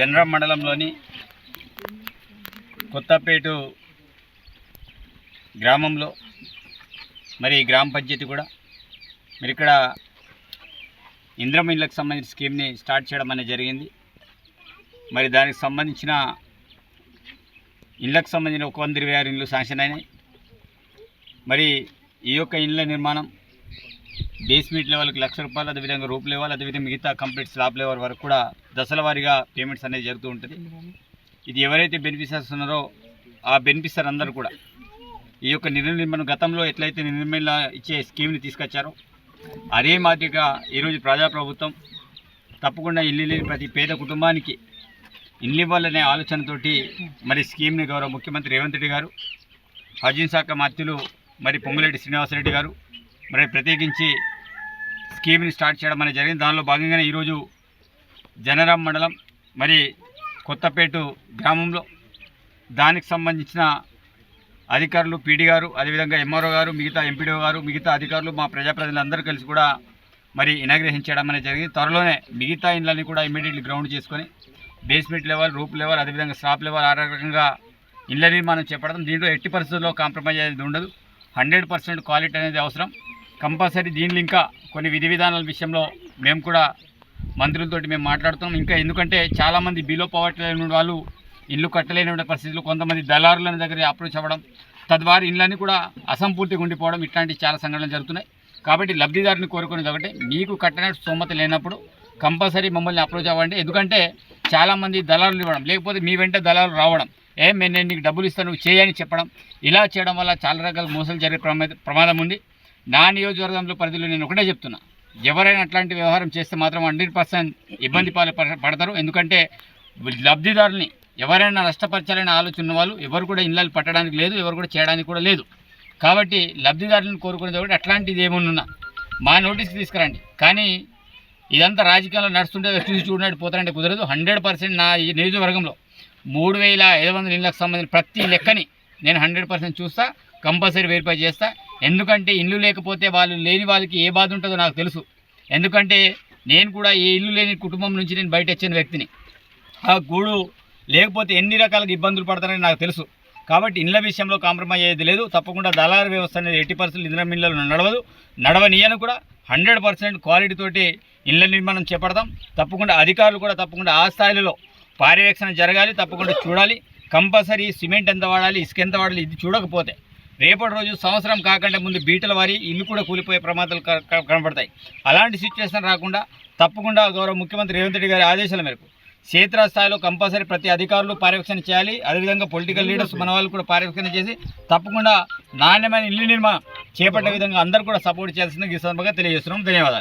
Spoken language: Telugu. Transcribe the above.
జనరం మండలంలోని కొత్తపేటు గ్రామంలో మరి గ్రామ పంచాయతీ కూడా మరి ఇక్కడ ఇంద్రం ఇళ్ళకి సంబంధించిన స్కీమ్ని స్టార్ట్ చేయడం అనేది జరిగింది. మరి దానికి సంబంధించిన ఇళ్ళకు సంబంధించిన ఒక వంద ఇరవై ఆరు ఇళ్ళు శాంక్షన్ అయినాయి. మరి ఈ యొక్క ఇళ్ళ నిర్మాణం బేస్మెంట్ లెవెల్కి లక్ష రూపాయలు అదేవిధంగా రూప్ లెవెల్ అదేవిధంగా మిగతా కంప్లీట్ స్లాబ్ లెవెల్ వరకు కూడా దశల వారీగా పేమెంట్స్ అనేది జరుగుతూ ఉంటుంది. ఇది ఎవరైతే బెనిఫిషర్స్ ఉన్నారో ఆ బెనిఫిషర్ అందరూ కూడా ఈ యొక్క నిధుల గతంలో ఎట్లయితే నిర్మల ఇచ్చే స్కీమ్ని తీసుకొచ్చారో అదే మాదిరిగా ఈరోజు ప్రజాప్రభుత్వం తప్పకుండా ఇల్లు లేని ప్రతి పేద కుటుంబానికి ఇల్లు ఇవ్వాలనే ఆలోచనతోటి మరి స్కీమ్ని గౌరవ ముఖ్యమంత్రి రేవంత్ రెడ్డి గారు హజీన్ శాఖ మంత్రులు మరి పొంగులేటి శ్రీనివాసరెడ్డి గారు మరి ప్రత్యేకించి స్కీమ్ని స్టార్ట్ చేయడం అనేది జరిగింది. దానిలో భాగంగానే ఈరోజు జనరాం మండలం మరి కొత్తపేటు గ్రామంలో దానికి సంబంధించిన అధికారులు పీడీ గారు అదేవిధంగా ఎంఆర్ఓ గారు మిగతా ఎంపీడీఓ గారు మిగతా అధికారులు మా ప్రజాప్రతినిధులందరూ కలిసి కూడా మరి ఇనాగ్రేషన్ అనేది జరిగింది. త్వరలోనే మిగతా ఇండ్లని కూడా ఇమీడియట్లీ గ్రౌండ్ చేసుకొని బేస్మెంట్ లెవెల్ రూప్ లెవెల్ అదేవిధంగా స్లాప్ లెవెల్ ఆ రకంగా ఇళ్ళ నిర్మాణం చేపడతాం. దీంట్లో ఎట్టి పరిస్థితుల్లో కాంప్రమైజ్ అనేది ఉండదు. హండ్రెడ్ పర్సెంట్ క్వాలిటీ అనేది అవసరం. కంపల్సరీ దీనిలో ఇంకా కొన్ని విధి విధానాల విషయంలో మేము కూడా మంత్రులతోటి మేము మాట్లాడుతున్నాం. ఇంకా ఎందుకంటే చాలామంది బిలో పవర్టీ లేని వాళ్ళు ఇల్లు కట్టలేని పరిస్థితులు కొంతమంది దళారుల దగ్గర అప్రోచ్ అవ్వడం తద్వారా ఇళ్ళని కూడా అసంపూర్తిగా ఉండిపోవడం ఇట్లాంటి చాలా సంఘటనలు జరుగుతున్నాయి. కాబట్టి లబ్ధిదారుని కోరుకునేది కాబట్టి మీకు కట్టిన స్తోమత లేనప్పుడు కంపల్సరీ మమ్మల్ని అప్రోచ్ అవ్వండి. ఎందుకంటే చాలామంది దళారులు ఇవ్వడం లేకపోతే మీ వెంట దళారులు రావడం ఏం నేను నీకు డబ్బులు ఇస్తాను నువ్వు చేయని చెప్పడం ఇలా చేయడం వల్ల చాలా రకాల మోసాలు జరిగే ప్రమాద ప్రమాదం ఉంది. నా నియోజకవర్గంలో పరిధిలో నేను ఒకటే చెప్తున్నా. ఎవరైనా అట్లాంటి వ్యవహారం చేస్తే మాత్రం హండ్రెడ్ పర్సెంట్ ఇబ్బంది పాలు పడతారు. ఎందుకంటే లబ్ధిదారుల్ని ఎవరైనా నష్టపరచాలని ఆలోచన వాళ్ళు ఎవరు కూడా ఇళ్ళలు పట్టడానికి లేదు ఎవరు కూడా చేయడానికి కూడా లేదు. కాబట్టి లబ్ధిదారులను కోరుకునేది ఒకటి అట్లాంటిది ఏమున్నా మా నోటీస్ తీసుకురండి. కానీ ఇదంతా రాజకీయాల్లో నడుస్తుంటే చూసి చూడనట్టు పోతారంటే కుదరదు. హండ్రెడ్ పర్సెంట్ నా ఈ నియోజకవర్గంలో మూడు వేల ఐదు వందల ఇళ్ళకు సంబంధించిన ప్రతి లెక్కని నేను హండ్రెడ్ పర్సెంట్ చూస్తా కంపల్సరీ వెరిఫై చేస్తా. ఎందుకంటే ఇల్లు లేకపోతే వాళ్ళు లేని వాళ్ళకి ఏ బాధ ఉంటుందో నాకు తెలుసు. ఎందుకంటే నేను కూడా ఏ ఇల్లు లేని కుటుంబం నుంచి నేను బయట వచ్చిన వ్యక్తిని. ఆ గూడు లేకపోతే ఎన్ని రకాలుగా ఇబ్బందులు పడతారని నాకు తెలుసు. కాబట్టి ఇండ్ల విషయంలో కాంప్రమైజ్ అయ్యేది లేదు. తప్పకుండా దళారు వ్యవస్థ అనేది ఎట్టి పరిస్థితులు ఇంద్ర మిల్లలు నడవదు. నడవనీయను కూడా హండ్రెడ్ పర్సెంట్ క్వాలిటీతోటి ఇళ్ళ ఇళ్ళ నిర్మాణం చేపడతాం. తప్పకుండా అధికారులు కూడా తప్పకుండా ఆ స్థాయిలో పర్యవేక్షణ జరగాలి. తప్పకుండా చూడాలి. కంపల్సరీ సిమెంట్ ఎంత వాడాలి ఇసుక ఎంత వాడాలి ఇది చూడకపోతే రేపటి రోజు సంవత్సరం కాకుండా ముందు బీటల వారి ఇల్లు కూడా కూలిపోయే ప్రమాదాలు కనబడతాయి. అలాంటి సిచ్యువేషన్ రాకుండా తప్పకుండా గౌరవ ముఖ్యమంత్రి రేవంత్ రెడ్డి గారి ఆదేశాల మేరకు క్షేత్ర స్థాయిలో కంపల్సరీ ప్రతి అధికారులు పర్యవేక్షణ చేయాలి. అదేవిధంగా పొలిటికల్ లీడర్స్ మన వాళ్ళు కూడా పర్యవేక్షణ చేసి తప్పకుండా నాణ్యమైన ఇల్లు నిర్మాణం చేపట్టే విధంగా అందరూ కూడా సపోర్ట్ చేయాల్సిందిగా ఈ సందర్భంగా తెలియజేస్తున్నాం. ధన్యవాదాలు.